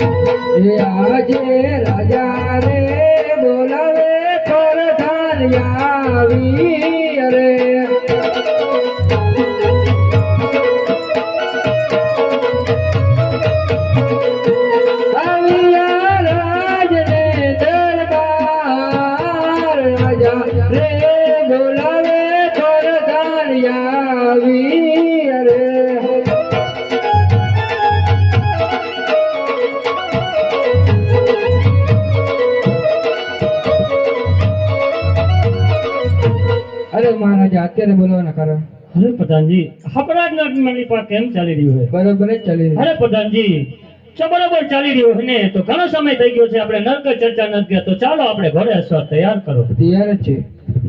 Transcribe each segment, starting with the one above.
આજે રાજા રે બોલાવે પરધાન આવી અરે. મહારાજા અત્યારે બોલવાના કારણ? અરે પ્રધાનજી જ નાટની પર કેમ ચાલી રહ્યું છે? બરોબર જ ચાલી રહ્યું અરે પ્રધાનજી બરાબર ચાલી રહ્યું ને? તો ઘણો સમય થઈ ગયો છે આપણે નર્ક ચર્ચા નથી ગયા. તો ચાલો આપણે ઘરે સ્વ તૈયાર કરો. તૈયાર છે.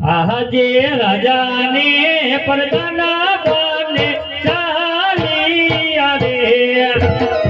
આહા જે રાજાને પરદાના બને ચાલી આવે.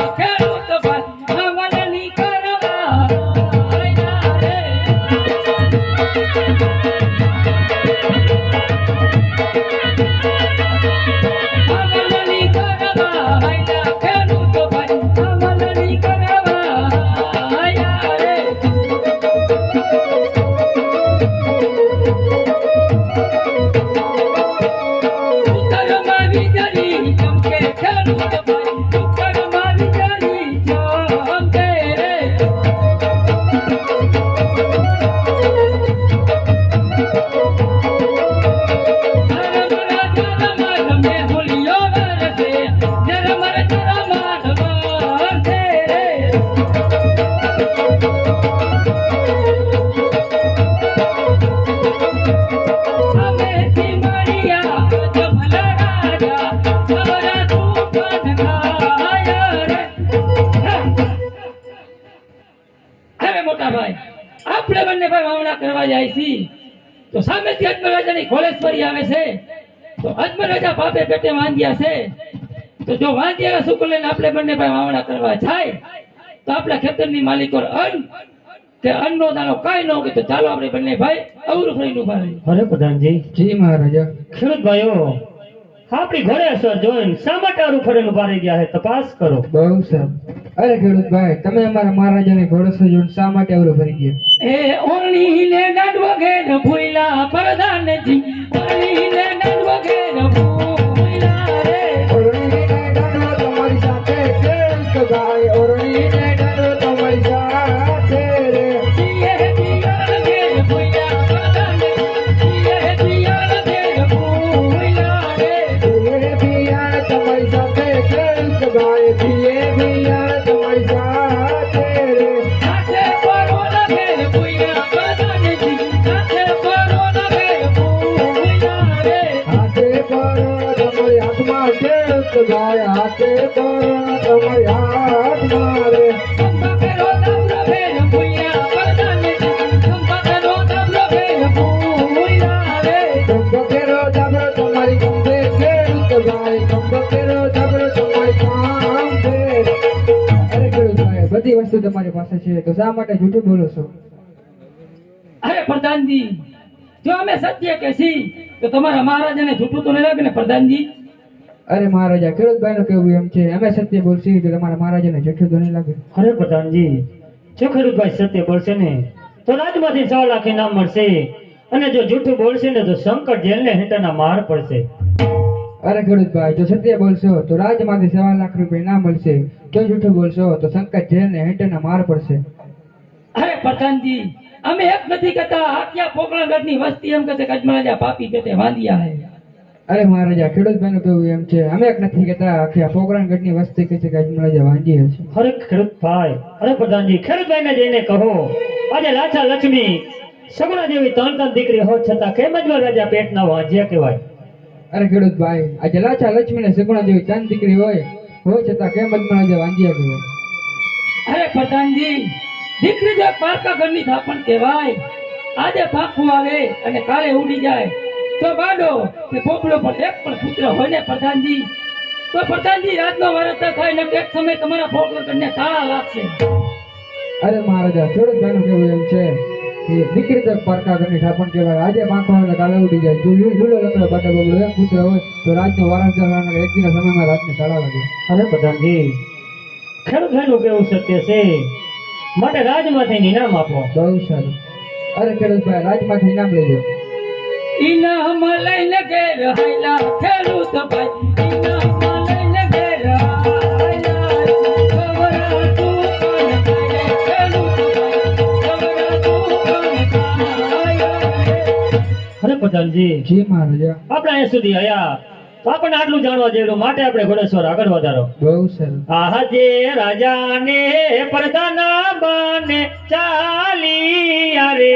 આપણે બંને ભાઈ વાવણા કરવા જાય છી તો સામેથી અજમલ રાજાની ખોલેશ્વરી આવે છે. તો અજમલ રાજા બાપે પેટે વાંધ્યા છે. તો જો વાંધ્યા શુક્લ લઈને આપણે બંને ભાઈ વાવણા કરવા જાય તો આપણા ખેતરની માલિકો અન્ન કે અન્નનો દાણો કાંઈ ન હોય તો ચાલો આપણે બંને ભાઈ અવરું ફરીને ઊભા રહીએ. અરે પ્રધાનજી. જી મહારાજા. ખેડૂત ભાઈઓ આપણી ઘરે સર જોઈને શા માટે આરું ફરેલું ઊભા રહી ગયા છે? તપાસ કરો. બહુ સર. અરે ખેડૂત ભાઈ તમે અમારા મહારાજાને સર જોઈને શા માટે અવરું ભરી ગયા? એ ઓરણીને દાંડવો ઘેર ભૂયલા પરદાનજી ઓરણીને દાંડવો ઘેર બધી વસ્તુ તમારી પાસે છે. તો શા માટે જૂઠું બોલો છો? અરે પ્રધાનજી, જો અમે સત્ય કે છી તો તમારા મહારાજાને જૂઠું તો નહીં લાગે ને પ્રધાનજી? અરે મહારાજા ખેડૂતભાઈ નું કેવું એમ છે અમે સત્ય બોલશી તો તમારા મહારાજાને જેઠું તો નહીં લાગે. અરે પ્રધાનજી જો ખેડૂતભાઈ સત્ય બોલશે ને તો રાજમાંથી સવા લાખ ઇનામ મળશે. અને જો જૂઠું બોલશે ને તો શંકર જેલને હેઠળના માર પડશે. અરે ખેડૂતભાઈ જો સત્ય બોલશો તો રાજમાંથી સવા લાખ રૂપિયા ના મળશે. જો જૂઠું બોલશો તો સંકટ જેલને હેઠળના માર પડશે. અરે પ્રધાનજી અમે એક નથી કહેતા આખિયા પોકળાગઢની વસ્તી એમ કહે છે કે અજમરાજા પાપી પેટે વાંધ્યા હે. અરે મહારાજા ખેડૂત ભાઈ નું કેવું એમ છે. અમે એક નથી કેતા આખી આ પોકરણગઢની વસ્તી કહે છે કે અજમરાજા વાંજી હશે અરે ખેડૂત ભાઈ અરે પ્રધાનજી ખેડૂતભાઈને જઈને કહો. આજે લાચા લક્ષ્મી સગડા જેવી ત્રણ ત્રણ દીકરી હોત છતાં કેમ જ રાજા પેટના વાંજ્યા કહેવાય? અરે ખેડૂત ભાઈ આજે લાચા લક્ષ્મી ને સગડા જેવી ત્રણ દીકરી હોય હોય છતાં કેમ જ જે વાંજ્યા કહેવાય? અરે પ્રધાનજી દીકરી જો પારકા ઘરની થાપણ કહેવાય. આજે પાખું આવે અને કાલે ઉડી જાય. તો બાડો કે પોપડો પણ એક પણ પુત્ર હોય ને પ્રધાનજી તો પ્રધાનજી રાતનો વારસ થાય ને એક સમય તમારા પોપડો કરીને તાળા લાગશે. અરે મહારાજા થોડું ભાઈનું કેવું એમ છે એ દીકરી તો પારકા ઘરની ઠાપણ કહેવાય. આજે પાંખો આવે કાલે ઉડી જાય. જો લૂલો લંગડો બાટા બગડો એક પુત્ર હોય તો રાજનો વારસ એક દિના સમયમાં રાતની શાળા લાગે. અરે પ્રધાનજી ખેડૂત ભાઈનું કેવું સત્ય છે. માટે રાજમાંથી ઇનામ આપો. બહુ સારું. અરે ખેડૂત ભાઈ રાજમાંથી ઇનામ લેજો ઇનામ લઈને ઘેર હાયલા ખેડૂત ભાઈ. ઇનામ લઈને ઘેર હાયલા ખવડાતું કોણ ખાય ખેડૂત ભાઈ ખવડાતું કોણ ખાય અરે પ્રધાનજી જી મહારાજા. આપણે અહીંયા સુધી આયા. તો આપણને આટલું જાણવા જેવું માટે આપણે ઘોડેશ્વર આગળ વધારો. બહુ સારું આજે રાજાને પ્રધાના બને ચાલી રે.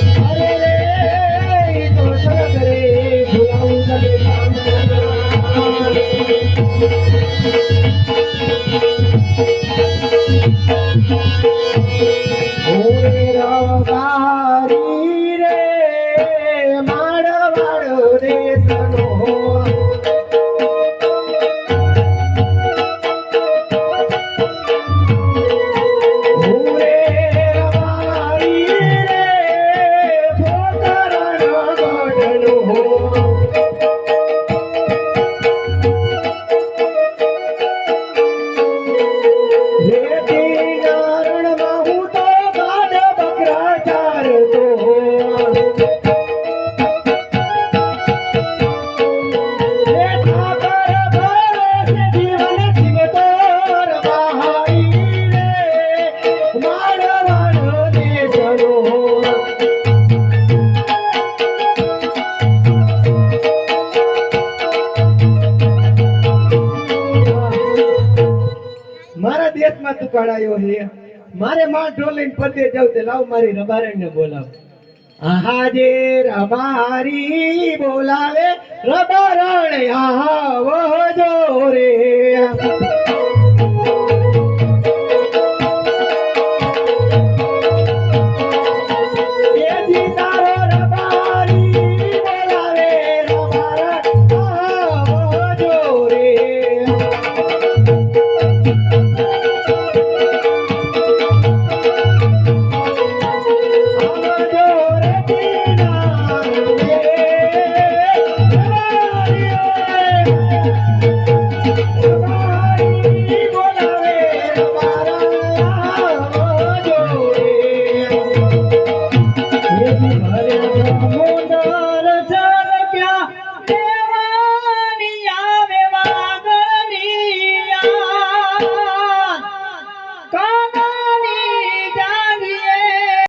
દેશમાં તું કળાયો હે મારે માં ઢોલીને પદે જાવ તે લાવ મારી રબારણ ને બોલાવ. આહાજે રબારી બોલાવે રબારણ રે